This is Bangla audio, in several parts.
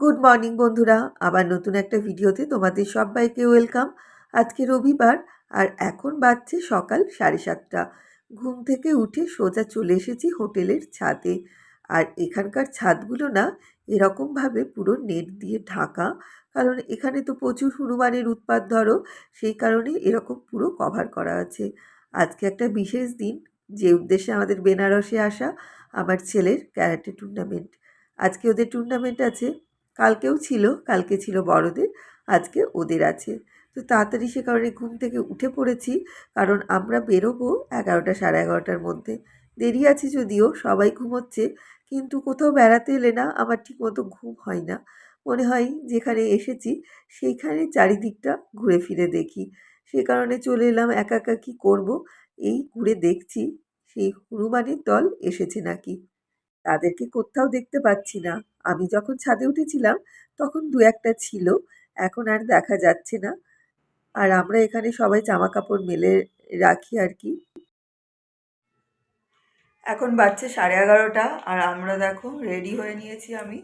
গুড মর্নিং বন্ধুরা। আবার নতুন একটা ভিডিওতে তোমাদের সবাইকে ওয়েলকাম আজকে রবিবার, আর এখন বাজছে সকাল সাড়ে সাতটা। ঘুম থেকে উঠে সোজা চলে এসেছি হোটেলের ছাদে। আর এখানকার ছাদগুলো না, এরকমভাবে পুরো নেট দিয়ে ঢাকা। কারণ এখানে তো প্রচুর হনুমানের উৎপাত ধরো, সেই কারণে এরকম পুরো কভার করা আছে। আজকে একটা বিশেষ দিন, যে উদ্দেশ্যে আমাদের বেনারসে আসা আমার ছেলের ক্যারাটে টুর্নামেন্ট আজকে ওদের টুর্নামেন্ট আছে কালকেও ছিল, কালকে ছিল বড়দের, আজকে ওদের আছে। তো তাড়াতাড়ি সে কারণে ঘুম থেকে উঠে পড়েছি, কারণ আমরা বেরোবো এগারোটা সাড়ে এগারোটার মধ্যে। দেরি আছে যদিও, সবাই ঘুমোচ্ছে, কিন্তু কোথাও বেড়াতে এলে না আমার ঠিক মতো ঘুম হয় না। মনে হয় যেখানে এসেছি, সেইখানে চারিদিকটা ঘুরে ফিরে দেখি। সে কারণে চলে এলাম, একা একা কী করব? এই ঘুরে দেখছি, সেই হনুমানের দল এসেছে নাকি। তাদেরকে কোথাও দেখতে পাচ্ছি না। আমি যখন ছাদে উঠেছিলাম, তখন দু একটা ছিল। এখন আর দেখা যাচ্ছে না। আর আমরা এখানে সবাই জামা কাপড় মেলে রাখি আর কি। এখন বাজছে সাড়ে এগারোটা আর আমরা দেখো রেডি হয়ে নিয়েছি আমি।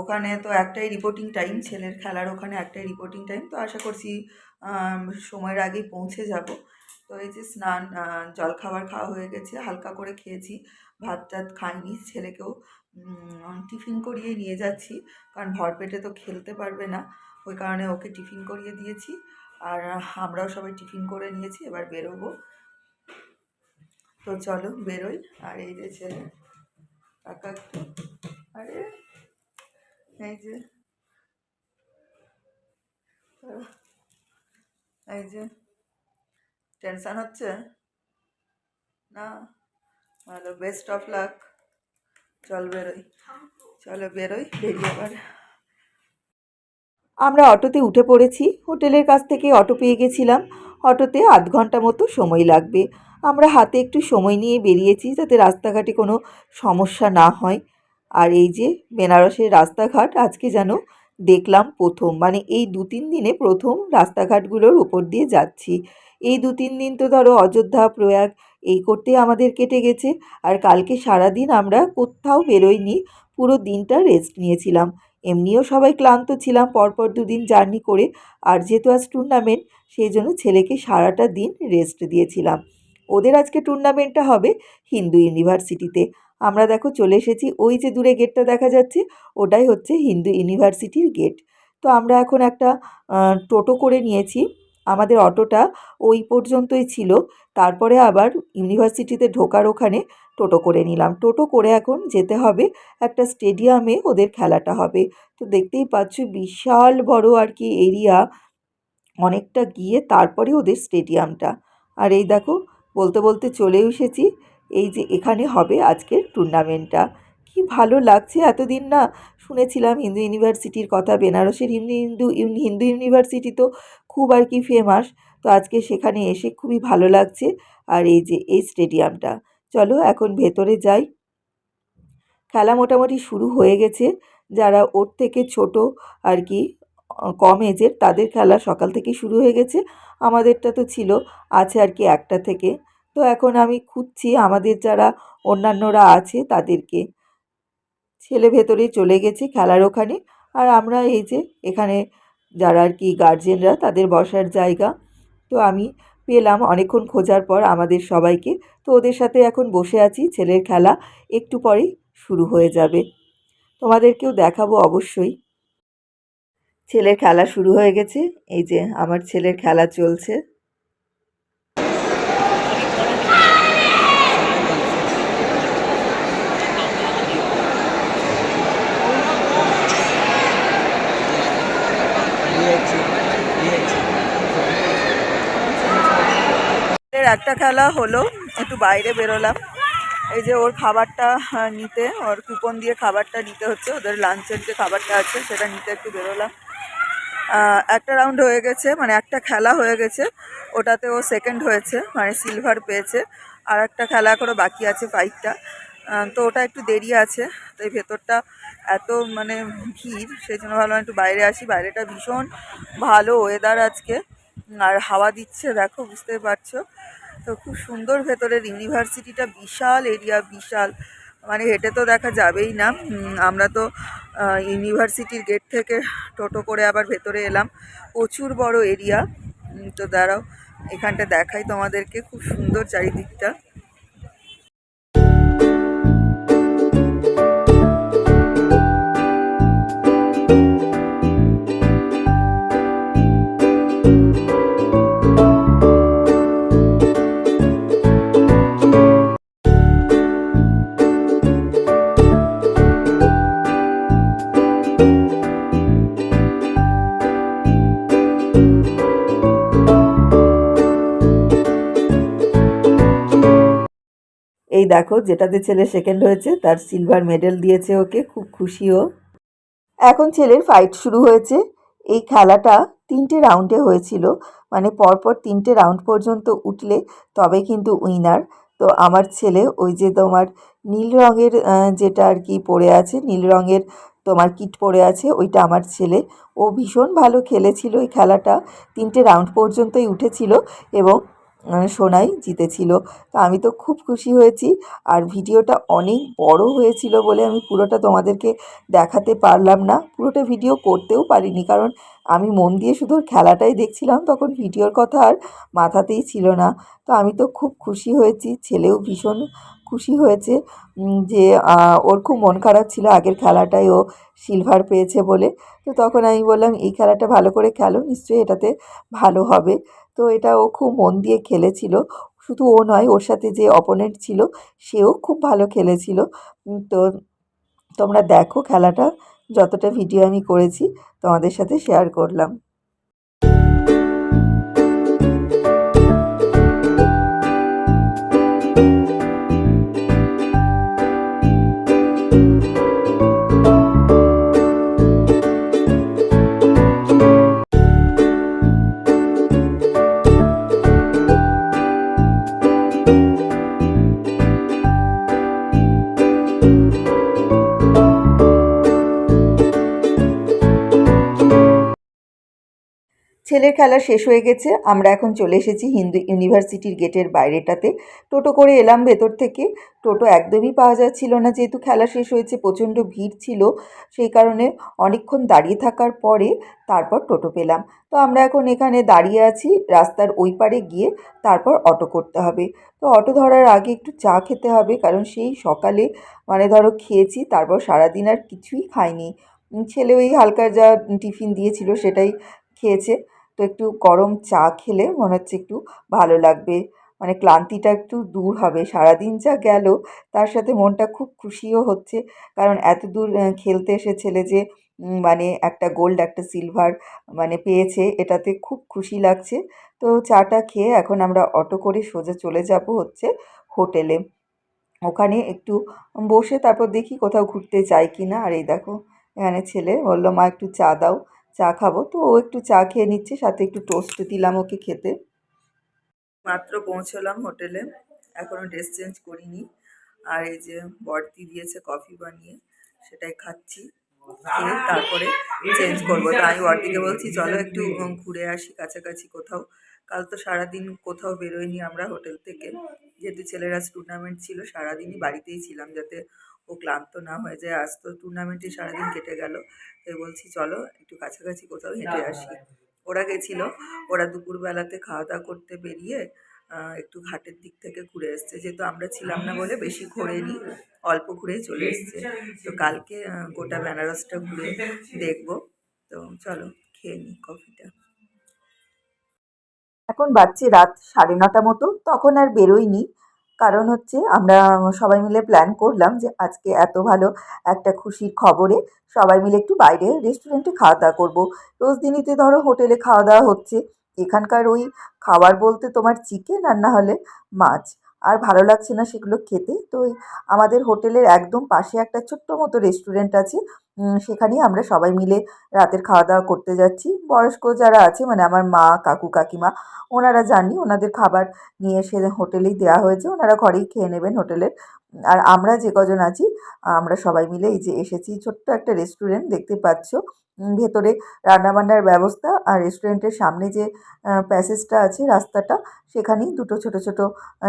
ওখানে তো একটাই রিপোর্টিং টাইম ছেলের খেলার ওখানে একটাই রিপোর্টিং টাইম তো আশা করছি সময়ের আগেই পৌঁছে যাব। তো এই যে স্নান আহ, জলখাবার খাওয়া হয়ে গেছে হালকা করে খেয়েছি। ভাত টাত খাইনি ছেলেকেও টিফিন করিয়ে নিয়ে যাচ্ছি কারণ ভরপেটে তো খেলতে পারবে না। ওই কারণে ওকে টিফিন করিয়ে দিয়েছি। আর আমরাও সবাই টিফিন করে নিয়েছি এবার বেরোবো। তো চলো বেরোই। আর এই যে ছেলে একটু আরে এই যে এই যে টেনশন হচ্ছে? না? ভালো বেস্ট অফ লাক চল বেরোই। চলো বেরোই, বেরিয়ে আবার আমরা অটোতে উঠে পড়েছি। হোটেলের কাছ থেকে অটো পেয়ে গেছিলাম। অটোতে আধ ঘণ্টা মতো সময় লাগবে। আমরা হাতে একটু সময় নিয়ে বেরিয়েছি যাতে রাস্তাঘাটে কোনো সমস্যা না হয়। আর এই যে বেনারসের রাস্তাঘাট, আজকে যেন দেখলাম প্রথম। মানে এই দু তিন দিনে প্রথম রাস্তাঘাটগুলোর উপর দিয়ে যাচ্ছি। এই দু তিন দিন তো ধরো অযোধ্যা, প্রয়াগ, এই করতেই আমাদের কেটে গেছে। আর কালকে সারাদিন আমরা কোথাও বেরোইনি, পুরো দিনটা রেস্ট নিয়েছিলাম। এমনিও সবাই ক্লান্ত ছিলাম পরপর দুদিন জার্নি করে। আর যেহেতু আজ টুর্নামেন্ট সেই জন্য ছেলেকে সারাটা দিন রেস্ট দিয়েছিলাম। ওদের আজকে টুর্নামেন্টটা হবে হিন্দু ইউনিভার্সিটিতে আমরা দেখো চলে এসেছি, ওই যে দূরে গেটটা দেখা যাচ্ছে, ওটাই হচ্ছে হিন্দু ইউনিভার্সিটির গেট তো আমরা এখন একটা টোটো করে নিয়েছি। আমাদের অটোটা ওই পর্যন্তই ছিল। তারপরে আবার ইউনিভার্সিটিতে ঢোকার ওখানে টোটো করে নিলাম। টোটো করে এখন যেতে হবে একটা স্টেডিয়ামে, ওদের খেলাটা হবে। তো দেখতেই পাচ্ছ, বিশাল বড় আর কি এরিয়া। অনেকটা গিয়ে তারপরে ওদের স্টেডিয়ামটা। আর এই দেখো, বলতে বলতে চলে এসেছি। এই যে এখানে হবে আজকের টুর্নামেন্টটা। কি ভালো লাগছে এতদিন না শুনেছিলাম হিন্দু ইউনিভার্সিটির কথা। বেনারসের হিন্দু হিন্দু হিন্দু ইউনিভার্সিটি তো খুব আর কি ফেমাস তো আজকে সেখানে এসে খুবই ভালো লাগছে। আর এই যে, এই স্টেডিয়ামটা চলো এখন ভেতরে যাই। খেলা মোটামুটি শুরু হয়ে গেছে। যারা ওর থেকে ছোট আর কি কম এজের তাদের খেলা সকাল থেকে শুরু হয়ে গেছে। আমাদেরটা তো ছিল, আছে আর কি একটা থেকে। তো এখন আমি খুঁজছি, আমাদের যারা অন্যান্যরা আছে, তাদেরকে। ছেলে ভেতরে চলে গেছে খেলার ওখানে। আর আমরা এই যে, এখানে যারা আর কি গার্জেনরা তাদের বসার জায়গা। তো আমি পেলাম অনেকক্ষণ খোঁজার পর আমাদের সবাইকে। তো ওদের সাথে এখন বসে আছি, ছেলের খেলা একটু পরেই শুরু হয়ে যাবে। তোমাদেরকেও দেখাবো অবশ্যই। ছেলের খেলা শুরু হয়ে গেছে। এই যে আমার ছেলের খেলা চলছে। একটা খেলা হলো একটু বাইরে বেরোলাম। এই যে ওর খাবারটা আহ, নিতে ওর কুপন দিয়ে খাবারটা নিতে হচ্ছে ওদের লাঞ্চের যে খাবারটা আছে সেটা নিতে একটু বেরোলাম। একটা রাউন্ড হয়ে গেছে মানে একটা খেলা হয়ে গেছে ওটাতে ও সেকেন্ড হয়েছে মানে সিলভার পেয়েছে। আর একটা খেলা এখনও বাকি আছে ফাইটটা তো ওটা একটু দেরি আছে তো এই ভেতরটা এত মানে ভিড় সেই জন্য ভাবলাম একটু বাইরে আসি। বাইরেটা ভীষণ ভালো ওয়েদার আজকে। আর হাওয়া দিচ্ছে, দেখো বুঝতে পারছ। তো খুব সুন্দর ভেতরের ইউনিভার্সিটিটা, বিশাল এরিয়া, বিশাল। মানে হেঁটে তো দেখা যাবেই না। আমরা তো ইউনিভার্সিটির গেট থেকে টোটো করে আবার ভেতরে এলাম। প্রচুর বড় এরিয়া। তো দাঁড়াও, এখানটা দেখাই তোমাদেরকে। খুব সুন্দর চারিদিকটা। এই দেখো যেটাতে ছেলে সেকেন্ড হয়েছে, তার সিলভার মেডেল দিয়েছে ওকে, খুব খুশি ও এখন ছেলের ফাইট শুরু হয়েছে। এই খেলাটা তিনটে রাউন্ডে হয়েছিল। মানে পরপর তিনটে রাউন্ড পর্যন্ত উঠলে তবে কিন্তু উইনার তো আমার ছেলে ওই যে তোমার নীল রঙের যেটা আর কি পড়ে আছে, নীল রঙের তোমার কিট পড়ে আছে, ওইটা আমার ছেলে। ও ভীষণ ভালো খেলেছিল এই খেলাটা। তিনটে রাউন্ড পর্যন্তই উঠেছিল এবং সোনাই জিতেছিল। তো আমি তো খুব খুশি হয়েছি আর ভিডিওটা অনেক বড় হয়েছিল বলে আমি পুরোটা তোমাদেরকে দেখাতে পারলাম না। পুরোটা ভিডিও করতেও পারিনি কারণ আমি মন দিয়ে শুধু খেলাটাই দেখছিলাম, তখন ভিডিওর কথা আর মাথাতেই ছিল না। তো আমি তো খুব খুশি হয়েছি, ছেলেও ভীষণ খুশি হয়েছে যে ওর খুব মন খারাপ ছিল আগের খেলাটায় ও সিলভার পেয়েছে বলে। তো তখন আমি বললাম, এই খেলাটা ভালো করে খেলো, নিশ্চয়ই এটাতে ভালো হবে। তো এটা ও খুব মন দিয়ে খেলেছিল। শুধু ও নয়, ওর সাথে যে অপোনেন্ট ছিল, সেও খুব ভালো খেলেছিল। তো তোমরা দেখো খেলাটা, যতটা ভিডিও আমি করেছি, তোমাদের সাথে শেয়ার করলাম। ছেলের খেলা শেষ হয়ে গেছে, আমরা এখন চলে এসেছি হিন্দু ইউনিভার্সিটির গেটের বাইরেটাতে। টোটো করে এলাম ভেতর থেকে। টোটো একদমই পাওয়া যাচ্ছিল না, যেহেতু খেলা শেষ হয়েছে, প্রচণ্ড ভিড় ছিল, সেই কারণে অনেকক্ষণ দাঁড়িয়ে থাকার পরে তারপর টোটো পেলাম। তো আমরা এখন এখানে দাঁড়িয়ে আছি, রাস্তার ওই পারে গিয়ে তারপর অটো করতে হবে। তো অটো ধরার আগে একটু চা খেতে হবে, কারণ সেই সকালে মানে ধরো খেয়েছি, তারপর সারাদিন আর কিছুই খাইনি। ছেলে ওই হালকা যা টিফিন দিয়েছিল সেটাই খেয়েছে। তো একটু গরম চা খেলে মনে হচ্ছে একটু ভালো লাগবে। মানে ক্লান্তিটা একটু দূর হবে। সারাদিন যা গেল, তার সাথে মনটা খুব খুশিও হচ্ছে। কারণ এত দূর খেলতে এসে ছেলে যে মানে একটা গোল্ড একটা সিলভার মানে পেয়েছে, এটাতে খুব খুশি লাগছে। তো চাটা খেয়ে এখন আমরা অটো করে সোজা চলে যাব হচ্ছে হোটেলে। ওখানে একটু বসে তারপর দেখি কোথাও ঘুরতে যাই কি না আর এই দেখো, এখানে ছেলে বলল, মা, একটু চা দাও। চা খাব। তো ও একটু চা খেয়ে নিচ্ছে, সাথে একটু টোস্ট দিলাম ওকে খেতে। মাত্র পৌঁছলাম হোটেলে এখনও ড্রেস চেঞ্জ করিনি। আর এই যে বর্তি দিয়েছে কফি বানিয়ে, সেটাই খাচ্ছি। খেয়ে তারপরে চেঞ্জ করব। তো আমি বর্তিকে বলছি, চলো একটু ঘুরে আসি কাছাকাছি কোথাও। কাল তো সারাদিন কোথাও বেরোয়নি আমরা হোটেল থেকে। যেহেতু ছেলেরা টুর্নামেন্ট ছিল, সারাদিনই বাড়িতেই ছিলাম যাতে ও ক্লান্ত না হয়ে যায়। আজ তো টুর্নামেন্টে সারাদিন কেটে গেল। তাই বলছি চলো একটু কাছাকাছি কোথাও হেঁটে আসি। ওরা গেছিল। ওরা দুপুরবেলাতে খাওয়া দাওয়া করতে বেরিয়ে একটু ঘাটের দিক থেকে ঘুরে এসছে। যেহেতু আমরা ছিলাম না বলে বেশি ঘোরেনি অল্প ঘুরেই চলে এসছে। তো কালকে গোটা বেনারসটা ঘুরে দেখব। তো চলো খেয়ে নিই কফিটা। এখন বাজছে রাত সাড়ে নটা মতো। তখন আর বেরোইনি। কারণ হচ্ছে আমরা সবাই মিলে প্ল্যান করলাম যে আজকে এত ভালো একটা খুশির খবরে সবাই মিলে একটু বাইরে রেস্টুরেন্টে খাওয়া দাওয়া করব। রোজ দিনইতে ধরো হোটেলে খাওয়া দাওয়া হচ্ছে। এখানকার ওই খাবার বলতে তোমার চিকেন আর না হলে মাছ। আর ভালো লাগছে না সেগুলো খেতে। তো আমাদের হোটেলের একদম পাশে একটা ছোট্ট মতো রেস্টুরেন্ট আছে। সেখানেই আমরা সবাই মিলে রাতের খাওয়া দাওয়া করতে যাচ্ছি। বয়স্ক যারা আছে মানে আমার মা, কাকু, কাকিমা, ওনারা যাননি। ওনাদের খাবার নিয়ে এসে হোটেলেই দেওয়া হয়েছে। ওনারা ঘরেই খেয়ে নেবেন হোটেলের। আর আমরা যে কজন আছি, আমরা সবাই মিলে এই যে এসেছি। ছোট্ট একটা রেস্টুরেন্ট দেখতে পাচ্ছ। ভেতরে রান্নাবান্নার ব্যবস্থা আর রেস্টুরেন্টের সামনে যে প্যাসেজটা আছে রাস্তাটা, সেখানেই দুটো ছোট ছোট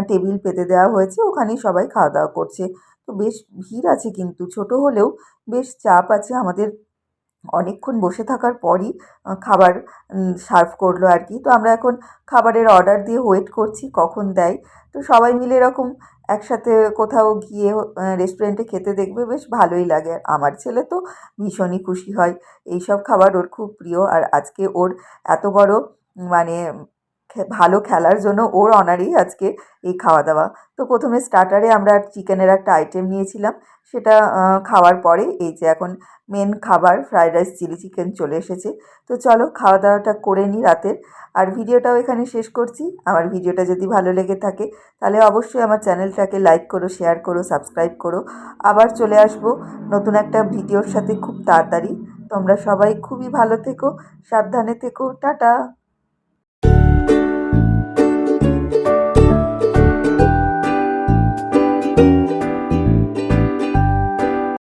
টেবিল পেতে দেওয়া হয়েছে। ওখানেই সবাই খাওয়া দাওয়া করছে। তো বেশ ভিড় আছে কিন্তু। ছোট হলেও বেশ চাপ আছে আমাদের। অনেকক্ষণ বসে থাকার পরই খাবার সার্ভ করল আর কি। তো আমরা এখন খাবারের অর্ডার দিয়ে ওয়েট করছি, কখন দেয়। তো সবাই মিলে এরকম একসাথে কোথাও গিয়ে রেস্টুরেন্টে খেতে দেখবে, বেশ ভালোই লাগে। আর আমার ছেলে তো ভীষণই খুশি হয়। এই সব খাবার ওর খুব প্রিয়। আর আজকে ওর এত বড় মানে ভালো খেলার জন্য ওর অনারেই আজকে এই খাওয়া দাওয়া তো প্রথমে স্টার্টারে আমরা চিকেনের একটা আইটেম নিয়েছিলাম, সেটা খাওয়ার পরে এই যে এখন মেন খাবার ফ্রাইড রাইস চিলি চিকেন চলে এসেছে। তো চলো খাওয়া দাওয়াটা করে নিই রাতের। আর ভিডিওটাও এখানে শেষ করছি। আমার ভিডিওটা যদি ভালো লেগে থাকে, তাহলে অবশ্যই আমার চ্যানেলটাকে লাইক করো শেয়ার করো সাবস্ক্রাইব করো। আবার চলে আসব নতুন একটা ভিডিওর সাথে খুব তাড়াতাড়ি। তোমরা সবাই খুবই ভালো থেকো, সাবধানে থেকো, টাটা!